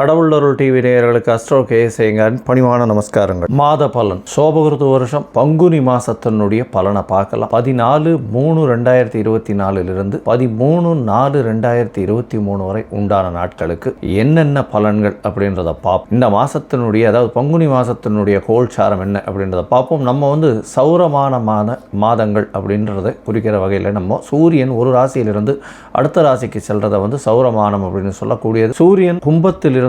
கடவுளருள் TV நேயர்களுக்கு astro கேசேங்கன் பணிவான நமஸ்காரங்கள். மாத பலன். சோபகிருத்து வருஷம் பங்குனி மாசத்தினுடைய பலனை பார்க்கலாம். பதினாலு மூணு ரெண்டாயிரத்தி இருபத்தி நாலுலிருந்து பதிமூணு நாலு ரெண்டாயிரத்தி இருபத்தி மூணு வரை உண்டான நாட்களுக்கு என்னென்ன பலன்கள் அப்படின்றத பார்ப்போம் இந்த மாசத்தினுடைய அதாவது பங்குனி மாசத்தினுடைய கோல்சாரம் என்ன அப்படின்றத பார்ப்போம் நம்ம வந்து சௌரமான மாத மாதங்கள் அப்படின்றத குறிக்கிற வகையில் நம்ம சூரியன் ஒரு ராசியிலிருந்து அடுத்த ராசிக்கு செல்றதை வந்து சௌரமானம் அப்படின்னு சொல்லக்கூடியது. சூரியன் கும்பத்திலிருந்து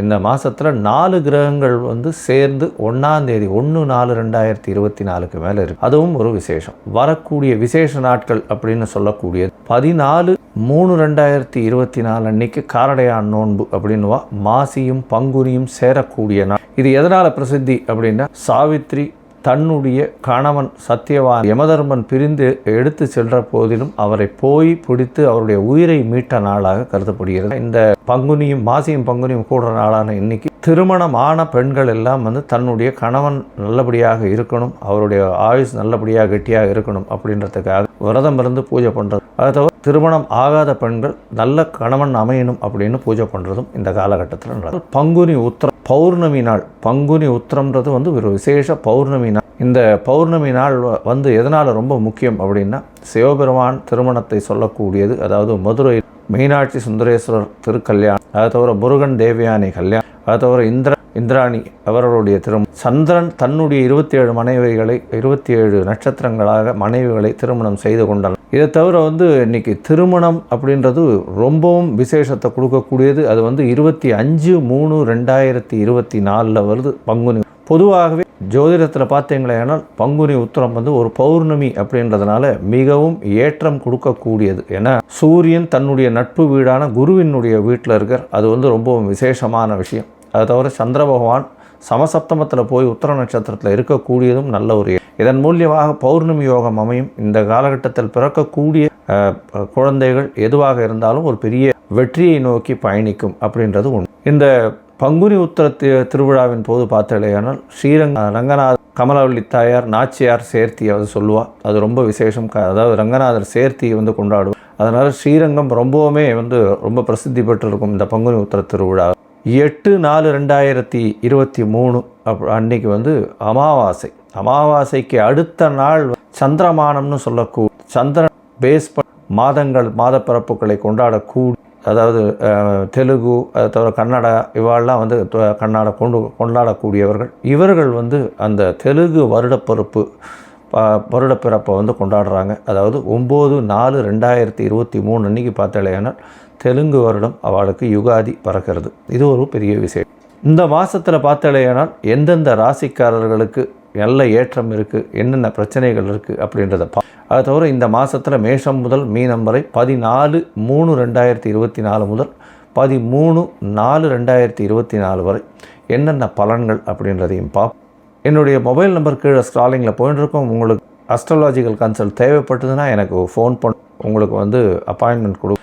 இந்த மாதத்தில் நாலு கிரகங்கள் வந்து சேர்ந்து ஒன்றாந்தேதி ஒன்று நாலு ரெண்டாயிரத்தி இருபத்தி நாலுக்கு மேலே இருக்குது அதுவும் ஒரு விசேஷம். வரக்கூடிய விசேஷ நாட்கள் அப்படின்னு சொல்லக்கூடியது. பதினாலு மூணு ரெண்டாயிரத்தி இருபத்தி நாலு அன்னைக்கு காரடையான் நோன்பு அப்படின்னுவா. மாசியும் பங்குனியும் சேரக்கூடிய நாள். இது எதனால் பிரசித்தி அப்படின்னா சாவித்ரி தன்னுடைய கணவன் சத்தியவான் யமதர்மன் பிரிந்து எடுத்து சென்ற போதிலும் அவரை போய் பிடித்து அவருடைய உயிரை மீட்ட நாளாக கருதப்படுகிறது. இந்த பங்குனியும் மாசியும் பங்குனியும் கூடுற நாளான இன்னைக்கு திருமணமான பெண்கள் எல்லாம் வந்து தன்னுடைய கணவன் நல்லபடியாக இருக்கணும் அவருடைய ஆயுஸ் நல்லபடியாக கெட்டியாக இருக்கணும் அப்படின்றதுக்காக விரதம் இருந்து பூஜை பண்ணுறது அதை தவிர திருமணம் ஆகாத பெண்கள் நல்ல கணவன் அமையணும் அப்படின்னு பூஜை பண்ணுறதும் இந்த காலகட்டத்தில் நடக்கும் பங்குனி உத்திரம் பௌர்ணமி நாள் பங்குனி உத்திரம்ன்றது வந்து ஒரு விசேஷ பௌர்ணமி நாள். இந்த பௌர்ணமி நாள் வ- வந்து எதனால் ரொம்ப முக்கியம் அப்படின்னா சிவபெருமான் திருமணத்தை சொல்லக்கூடியது அதாவது மதுரை மீனாட்சி சுந்தரேஸ்வரர் திருக்கல்யாணம் அதை தவிர முருகன் தேவயானி கல்யாணம் அதை தவிர இந்திர இந்திராணி அவர்களுடைய திருமணம் சந்திரன் தன்னுடைய இருபத்தி ஏழு மனைவிகளை இருபத்தி ஏழு நட்சத்திரங்களாக மனைவிகளை திருமணம் செய்து கொண்டார் இதை தவிர வந்து இன்னைக்கு திருமணம் அப்படின்றது ரொம்பவும் விசேஷத்தை கொடுக்கக்கூடியது. அது வந்து இருபத்தி அஞ்சு மூணு ரெண்டாயிரத்தி இருபத்தி நாலில் வருது பங்குனி. பொதுவாகவே ஜோதிடத்தில் பார்த்தீங்களேனால் பங்குனி உத்தரம் வந்து ஒரு பௌர்ணமி அப்படின்றதுனால மிகவும் ஏற்றம் கொடுக்கக்கூடியது. ஏன்னா சூரியன் தன்னுடைய நட்பு வீடான குருவினுடைய வீட்டில் இருக்கிற அது வந்து ரொம்பவும் விசேஷமான விஷயம். அதை தவிர சந்திர பகவான் சமசப்தமத்தில் போய் உத்தர நட்சத்திரத்தில் இருக்கக்கூடியதும் நல்ல ஒரு இதன் மூலியமாக பௌர்ணமி யோகம் அமையும். இந்த காலகட்டத்தில் பிறக்கக்கூடிய குழந்தைகள் எதுவாக இருந்தாலும் ஒரு பெரிய வெற்றியை நோக்கி பயணிக்கும் அப்படின்றது உண்டு இந்த பங்குனி உத்திர திருவிழாவின் போது பார்த்தலையானால் ஸ்ரீரங்க ரங்கநாத கமலவள்ளி தாயார் நாச்சியார் சேர்த்தி அது சொல்லுவாள் அது ரொம்ப விசேஷம். அதாவது ரங்கநாதர் சேர்த்தியை வந்து கொண்டாடுவோம் அதனால் ஸ்ரீரங்கம் ரொம்பவுமே வந்து ரொம்ப பிரசித்தி பெற்றிருக்கும் இந்த பங்குனி உத்தர திருவிழா. எட்டு நாலு ரெண்டாயிரத்தி இருபத்தி மூணு அப் அன்னைக்கு வந்து அமாவாசை. அமாவாசைக்கு அடுத்த நாள் சந்திரமானம்னு சொல்லக்கூடிய சந்திரன் பேஸ் ப- மாதங்கள் மாதப்பிறப்புகளை கொண்டாடக்கூடி அதாவது தெலுங்கு அது தவிர கன்னடா இவாளெல்லாம் வந்து த- கன்னடா கொண்டு கொண்டாடக்கூடியவர்கள். இவர்கள் வந்து அந்த தெலுங்கு வருடப்பிறப்பு ப- வருடப்பிறப்பை வந்து கொண்டாடுறாங்க. அதாவது ஒம்பது நாலு ரெண்டாயிரத்தி இருபத்தி மூணு அன்றைக்கி பார்த்தாலேனால் தெலுங்கு வருடம் அவளுக்கு யுகாதி பறக்கிறது. இது ஒரு பெரிய விஷயம் இந்த மாதத்தில் பார்த்தாலேயானால் எந்தெந்த ராசிக்காரர்களுக்கு நல்ல ஏற்றம் இருக்குது என்னென்ன பிரச்சனைகள் இருக்குது அப்படின்றத பா அதை தவிர இந்த மாதத்தில் மேஷம் முதல் மீனம் வரை பதினாலு மூணு ரெண்டாயிரத்தி இருபத்தி நாலு முதல் பதிமூணு நாலு ரெண்டாயிரத்தி இருபத்தி நாலு வரை என்னென்ன பலன்கள் அப்படின்றதையும் பா என்னுடைய மொபைல் நம்பர் கீழே ஸ்க்ராலிங்கில் போயிட்டுருக்கோம் உங்களுக்கு அஸ்ட்ராலாஜிக்கல் கன்சல்ட் தேவைப்பட்டதுன்னா எனக்கு ஃபோன் பண்ண உங்களுக்கு வந்து அப்பாயின்மெண்ட் கொடு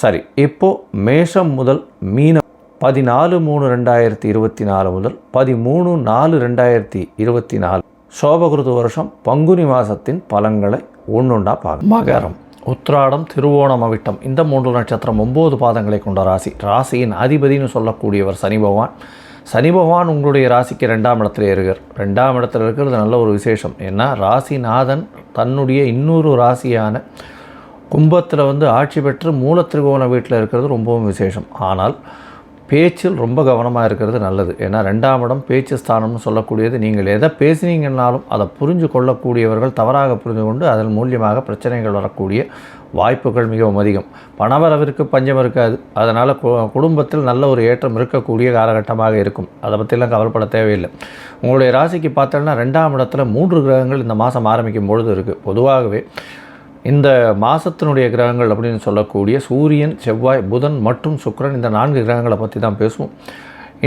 சரி இப்போது மேஷம் முதல் மீனம் பதினாலு மூணு ரெண்டாயிரத்தி இருபத்தி நாலு முதல் பதிமூணு நாலு ரெண்டாயிரத்தி இருபத்தி நாலு. சோபகிருத வருஷம் பங்குனி மாதத்தின் பலன்களை ஒன்றுண்டா பார்க்க மகரம் உத்ராடம் திருவோணம் அவிட்டம். இந்த மூன்று நட்சத்திரம் ஒம்பது பாதங்களை கொண்ட ராசி. ராசியின் அதிபதினு சொல்லக்கூடியவர் சனி பகவான். சனி பகவான் உங்களுடைய ராசிக்கு ரெண்டாம் இடத்துல இருக்கார் ரெண்டாம் இடத்துல இருக்கிறது நல்ல ஒரு விசேஷம். ஏன்னா ராசிநாதன் தன்னுடைய இன்னொரு ராசியான கும்பத்தில் வந்து ஆட்சி பெற்று மூல திரிகோண வீட்டில் இருக்கிறது ரொம்பவும் விசேஷம். ஆனால் பேச்சில் ரொம்ப கவனமாக இருக்கிறது நல்லது. ஏன்னா ரெண்டாம் இடம் பேச்சு ஸ்தானம்னு சொல்லக்கூடியது. நீங்கள் எதை பேசுனீங்கன்னாலும் அதை புரிஞ்சு கொள்ளக்கூடியவர்கள் தவறாக புரிந்து கொண்டு அதன் மூலியமாக பிரச்சனைகள் வரக்கூடிய வாய்ப்புகள் மிகவும் அதிகம். பணவரவிற்கு பஞ்சம் இருக்காது. அதனால் குடும்பத்தில் நல்ல ஒரு ஏற்றம் இருக்கக்கூடிய காலகட்டமாக இருக்கும். அதை பற்றிலாம் கவலைப்பட தேவையில்லை. உங்களுடைய ராசிக்கு பார்த்தோன்னா ரெண்டாம் இடத்துல மூன்று கிரகங்கள் இந்த மாதம் ஆரம்பிக்கும் பொழுது இருக்குது பொதுவாகவே இந்த மாதத்தினுடைய கிரகங்கள் அப்படின்னு சொல்லக்கூடிய சூரியன் செவ்வாய் புதன் மற்றும் சுக்கரன் இந்த நான்கு கிரகங்களை பற்றி தான் பேசுவோம்.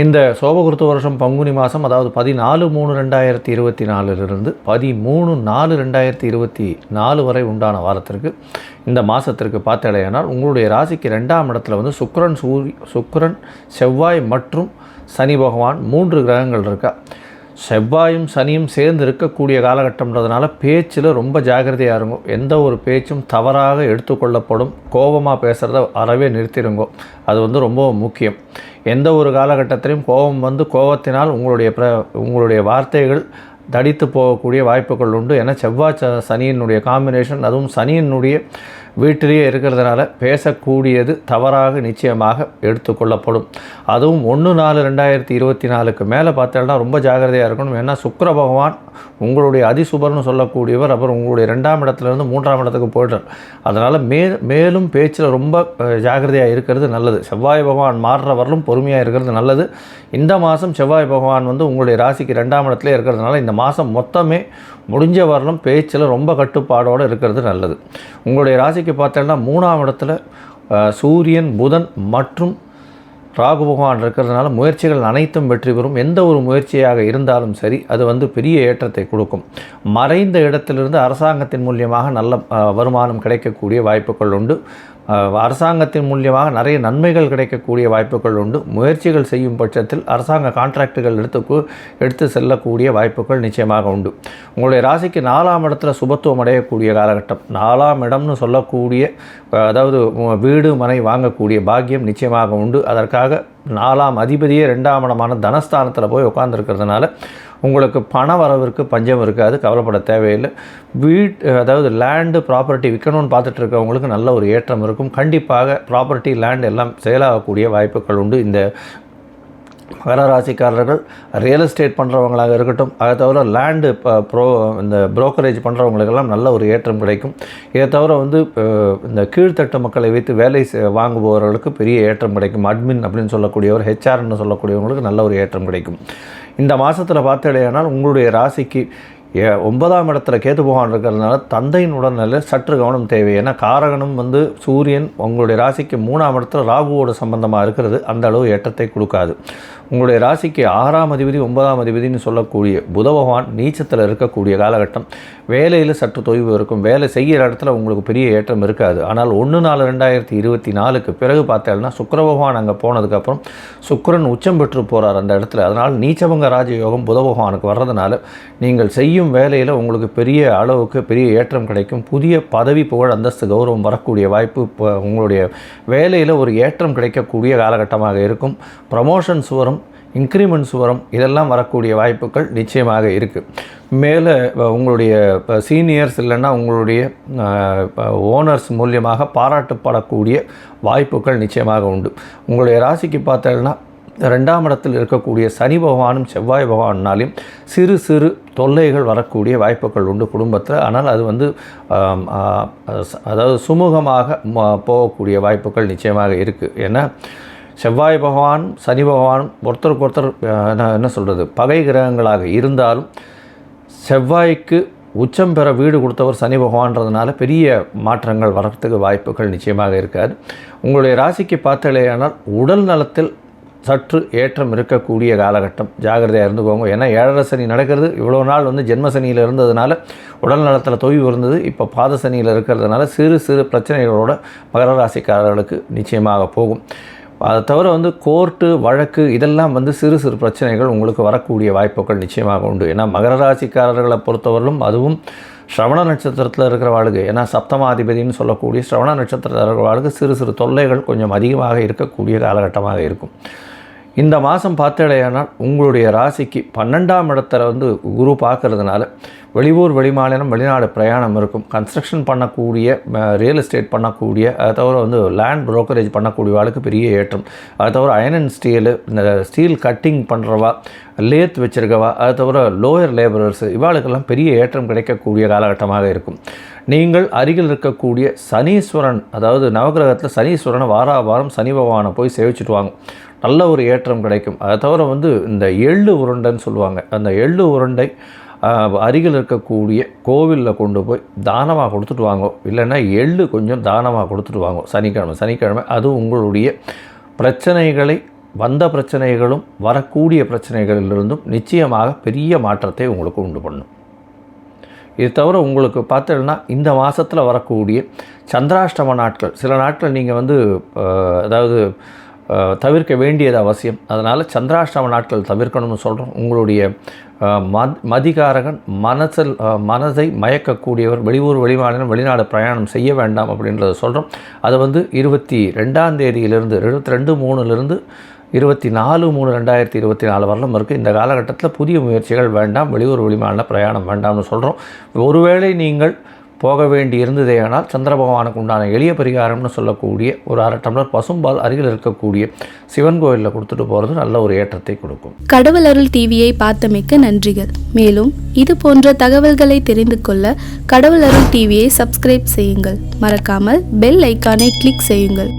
இந்த சோபகுருத்த வருஷம் பங்குனி மாதம் அதாவது பதினாலு மூணு ரெண்டாயிரத்தி இருபத்தி நாலுலேருந்து பதிமூணு நாலு ரெண்டாயிரத்தி இருபத்தி நாலு வரை உண்டான வாரத்திற்கு இந்த மாதத்திற்கு பார்த்தடையானால் உங்களுடைய ராசிக்கு ரெண்டாம் இடத்துல வந்து சுக்கரன் சூரி சுக்கரன் செவ்வாய் மற்றும் சனி பகவான் மூன்று கிரகங்கள் இருக்கா? செவ்வாயும் சனியும் சேர்ந்து இருக்கக்கூடிய காலகட்டம்ன்றதுனால பேச்சில் ரொம்ப ஜாகிரதையாக இருங்கோ. எந்த ஒரு பேச்சும் தவறாக எடுத்துக்கொள்ளப்படும். கோபமாக பேசுகிறத அறவே நிறுத்திடுங்கோ அது வந்து ரொம்ப முக்கியம். எந்த ஒரு காலகட்டத்திலையும் கோபம் வந்து கோபத்தினால் உங்களுடைய பிர உங்களுடைய வார்த்தைகள் தடித்து போகக்கூடிய வாய்ப்புகள் உண்டு. ஏன்னா செவ்வாய் சனியினுடைய காம்பினேஷன் அதுவும் சனியினுடைய வீட்டிலேயே இருக்கிறதுனால பேசக்கூடியது தவறாக நிச்சயமாக எடுத்துக்கொள்ளப்படும். அதுவும் ஒன்று நாலு ரெண்டாயிரத்தி இருபத்தி நாலுக்கு மேலே பார்த்தோன்னா ரொம்ப ஜாகிரதையாக இருக்கணும். ஏன்னா சுக்கர பகவான் உங்களுடைய அதிசுபர்னு சொல்லக்கூடியவர் அப்புறம் உங்களுடைய ரெண்டாம் இடத்துலேருந்து மூன்றாம் இடத்துக்கு போய்டார் அதனால் மே மேலும் பேச்சில் ரொம்ப ஜாகிரதையாக இருக்கிறது நல்லது. செவ்வாய் பகவான் மாறுற வரலும் பொறுமையாக இருக்கிறது நல்லது. இந்த மாதம் செவ்வாய் பகவான் வந்து உங்களுடைய ராசிக்கு ரெண்டாம் இடத்துல இருக்கிறதுனால இந்த மாதம் மொத்தமே முடிஞ்ச வரலும் பேச்சில் ரொம்ப கட்டுப்பாடோடு இருக்கிறது நல்லது. உங்களுடைய ராசிக்கு பார்த்தோன்னா மூணாம் இடத்துல சூரியன் புதன் மற்றும் ராகு பகவான் இருக்கிறதுனால முயற்சிகள் அனைத்தும் வெற்றி பெறும். எந்த ஒரு முயற்சியாக இருந்தாலும் சரி அது வந்து பெரிய ஏற்றத்தை கொடுக்கும். மறைந்த இடத்திலிருந்து அரசாங்கத்தின் மூலியமாக நல்ல வருமானம் கிடைக்கக்கூடிய வாய்ப்புகள் உண்டு. அரசாங்கத்தின் மூலியமாக நிறைய நன்மைகள் கிடைக்கக்கூடிய வாய்ப்புகள் உண்டு. முயற்சிகள் செய்யும் பட்சத்தில் அரசாங்க கான்ட்ராக்டுகள் எடுத்து எடுத்து செல்லக்கூடிய வாய்ப்புகள் நிச்சயமாக உண்டு. உங்களுடைய ராசிக்கு நாலாம் இடத்துல சுபத்துவம் அடையக்கூடிய காலகட்டம். நாலாம் இடம்னு சொல்லக்கூடிய அதாவது வீடு மனை வாங்கக்கூடிய பாக்கியம் நிச்சயமாக உண்டு. அதற்காக நாலாம் அதிபதியே ரெண்டாம் இடமான தனஸ்தானத்தில் போய் உட்காந்துருக்கிறதுனால உங்களுக்கு பண வரவிற்கு பஞ்சம் இருக்காது கவலைப்பட தேவையில்லை. வீட் அதாவது லேண்டு ப்ராப்பர்ட்டி விற்கணும்னு பார்த்துட்டு இருக்கவங்களுக்கு நல்ல ஒரு ஏற்றம் இருக்கும். கண்டிப்பாக ப்ராப்பர்ட்டி லேண்ட் எல்லாம் செயலாகக்கூடிய வாய்ப்புகள் உண்டு. இந்த மகர ராசிக்காரர்கள் ரியல் எஸ்டேட் பண்ணுறவங்களாக இருக்கட்டும் அதை தவிர லேண்டு ப்ரோ இந்த ப்ரோக்கரேஜ் பண்ணுறவங்களுக்கெல்லாம் நல்ல ஒரு ஏற்றம் கிடைக்கும். இதை தவிர வந்து இந்த கீழ்த்தட்டு மக்களை வைத்து வேலை வாங்குபவர்களுக்கு பெரிய ஏற்றம் கிடைக்கும். அட்மின் அப்படின்னு சொல்லக்கூடியவர் ஹெச்ஆர்னு சொல்லக்கூடியவங்களுக்கு நல்ல ஒரு ஏற்றம் கிடைக்கும். இந்த மாதத்தில் பார்த்தடையானால் உங்களுடைய ராசிக்கு ஒன்பதாம் இடத்துல கேத்து பகவான் இருக்கிறதுனால தந்தையின் உடல்நிலை சற்று கவனம் தேவை. ஏன்னா காரகனும் வந்து சூரியன் உங்களுடைய ராசிக்கு மூணாம் இடத்துல ராகுவோட சம்பந்தமாக இருக்கிறது. அந்த அளவு ஏற்றத்தை கொடுக்காது. உங்களுடைய ராசிக்கு ஆறாம் அதிபதி ஒன்பதாம் அதிபதினு சொல்லக்கூடிய புத பகவான் நீச்சத்தில் இருக்கக்கூடிய காலகட்டம். வேலையில் சற்று தொய்வு இருக்கும். வேலை செய்கிற இடத்துல உங்களுக்கு பெரிய ஏற்றம் இருக்காது. ஆனால் ஒன்று நாலு ரெண்டாயிரத்தி இருபத்தி நாலுக்கு பிறகு பார்த்தேன்னா சுக்கர பகவான் அங்கே போனதுக்கப்புறம் சுக்கரன் உச்சம் பெற்று போகிறார் அந்த இடத்துல. அதனால் நீச்சபங்க ராஜயோகம் புத பகவானுக்கு வர்றதுனால நீங்கள் செய்யும் வேலையில் உங்களுக்கு பெரிய அளவுக்கு பெரிய ஏற்றம் கிடைக்கும். புதிய பதவி புகழ் அந்தஸ்து கௌரவம் வரக்கூடிய வாய்ப்பு உங்களுடைய வேலையில் ஒரு ஏற்றம் கிடைக்கக்கூடிய காலகட்டமாக இருக்கும். ப்ரமோஷன்ஸ் வரும் இன்க்ரிமெண்ட்ஸ் வரும். இதெல்லாம் வரக்கூடிய வாய்ப்புகள் நிச்சயமாக இருக்குது மேலே உங்களுடைய இப்போ சீனியர்ஸ் இல்லைன்னா உங்களுடைய ஓனர்ஸ் மூலியமாக பாராட்டப்படக்கூடிய வாய்ப்புகள் நிச்சயமாக உண்டு. உங்களுடைய ராசிக்கு பார்த்தோன்னா ரெண்டாம் இடத்தில் இருக்கக்கூடிய சனி பகவானும் செவ்வாய் பகவானாலையும் சிறு சிறு தொல்லைகள் வரக்கூடிய வாய்ப்புகள் உண்டு குடும்பத்தில். ஆனால் அது வந்து அதாவது சுமூகமாக போகக்கூடிய வாய்ப்புகள் நிச்சயமாக இருக்குது ஏன்னா செவ்வாய் பகவான் சனி பகவான் ஒருத்தருக்கு ஒருத்தர் என்ன சொல்கிறது பகை கிரகங்களாக இருந்தாலும் செவ்வாய்க்கு உச்சம் பெற வீடு கொடுத்தவர் சனி பகவான்றதுனால பெரிய மாற்றங்கள் வரத்துக்கு வாய்ப்புகள் நிச்சயமாக இருக்காது. உங்களுடைய ராசிக்கு பார்த்தாலேயானால் உடல் நலத்தில் சற்று ஏற்றம் இருக்கக்கூடிய காலகட்டம். ஜாகிரதையாக இருந்துக்கோங்க. ஏன்னா ஏழரை சனி நடக்கிறது இவ்வளோ நாள் வந்து ஜென்ம சனியில் இருந்ததுனால உடல் நலத்தில் தொய்வு இருந்தது. இப்போ பாத சனியில் இருக்கிறதுனால சிறு சிறு பிரச்சனைகளோட மகர ராசிக்காரர்களுக்கு நிச்சயமாக போகும். அதை தவிர வந்து கோர்ட்டு வழக்கு இதெல்லாம் வந்து சிறு சிறு பிரச்சனைகள் உங்களுக்கு வரக்கூடிய வாய்ப்புகள் நிச்சயமாக உண்டு. ஏன்னா மகர ராசிக்காரர்களை பொறுத்தவரையிலும் அதுவும் ஸ்ரவண நட்சத்திரத்தில் இருக்கிற வாழ்க்கை ஏன்னா சப்தமாதிபதினு சொல்லக்கூடிய ஸ்ரவண நட்சத்திரத்தில் இருக்கிற வாழ்க்கை சிறு சிறு தொல்லைகள் கொஞ்சம் அதிகமாக இருக்கக்கூடிய காலகட்டமாக இருக்கும். இந்த மாதம் பார்த்தடையானால் உங்களுடைய ராசிக்கு பன்னெண்டாம் இடத்துல வந்து குரு பார்க்கறதுனால வெளியூர் வெளிமாநிலம் வெளிநாடு பிரயாணம் இருக்கும். கன்ஸ்ட்ரக்ஷன் பண்ணக்கூடிய ரியல் எஸ்டேட் பண்ணக்கூடிய அதை தவிர வந்து லேண்ட் ப்ரோக்கரேஜ் பண்ணக்கூடிய ஆளுக்கு பெரிய ஏற்றம். அதை தவிர அயன் அண்ட் ஸ்டீலு இந்த ஸ்டீல் கட்டிங் பண்ணுறவா லேத் வச்சிருக்கவா அதை தவிர லோயர் லேபரர்ஸ் இவாளுக்கெல்லாம் பெரிய ஏற்றம் கிடைக்கக்கூடிய காலகட்டமாக இருக்கும். நீங்கள் அருகில் இருக்கக்கூடிய சனீஸ்வரன் அதாவது நவகிரகத்தில் சனீஸ்வரனை வாரா வாரம் சனி பகவானை போய் சேவிச்சுட்டு வாங்க. நல்ல ஒரு ஏற்றம் கிடைக்கும். அதை தவிர வந்து இந்த எள்ளு உருண்டைன்னு சொல்லுவாங்க. அந்த எள்ளு உருண்டை அருகில் இருக்கக்கூடிய கோவிலில் கொண்டு போய் தானமாக கொடுத்துட்டு வாங்கோ. இல்லைன்னா எள்ளு கொஞ்சம் தானமாக கொடுத்துட்டு வாங்கோ. சனிக்கிழமை சனிக்கிழமை அது உங்களுடைய பிரச்சனைகளை வந்த பிரச்சனைகளும் வரக்கூடிய பிரச்சனைகளிலிருந்தும் நிச்சயமாக பெரிய மாற்றத்தை உங்களுக்கு உண்டு பண்ணும். இது தவிர உங்களுக்கு பார்த்தீங்கன்னா இந்த மாதத்தில் வரக்கூடிய சந்திராஷ்டம நாட்கள். சில நாட்கள் நீங்கள் வந்து அதாவது தவிர்க்க வேண்டியது அவசியம். அதனால் சந்திராஷ்டம நாட்கள் தவிர்க்கணும்னு சொல்கிறோம் உங்களுடைய மத் மதிகாரகன் மனசில் மனதை மயக்கக்கூடியவர் வெளியூர் வெளிமாநிலம் வெளிநாடு பிரயாணம் செய்ய வேண்டாம் அப்படின்றத சொல்கிறோம் அது வந்து இருபத்தி ரெண்டாம் தேதியிலிருந்து இருபத்தி ரெண்டு மூணுலேருந்து இருபத்தி நாலு மூணு ரெண்டாயிரத்தி இருபத்தி நாலு வரலும் இருக்குது இந்த காலகட்டத்தில் புதிய முயற்சிகள் வேண்டாம் வெளியூர் வெளிமாநில பிரயாணம் வேண்டாம்னு சொல்கிறோம் ஒருவேளை நீங்கள் போக வேண்டி இருந்ததேயானால் சந்திர பகவானுக்கு உண்டான எளிய பரிகாரம்னு சொல்லக்கூடிய ஒரு அரை டம்ளர் பசும்பால் அருகில் இருக்கக்கூடிய சிவன் கோயிலில் கொடுத்துட்டு போகிறது நல்ல ஒரு ஏற்றத்தை கொடுக்கும். கடவுள் அருள் டிவியை பார்த்தமைக்க நன்றிகள். மேலும் இது போன்ற தகவல்களை தெரிந்து கொள்ள கடவுள் அருள் டிவியை சப்ஸ்கிரைப் செய்யுங்கள். மறக்காமல் பெல் ஐக்கானை கிளிக் செய்யுங்கள்.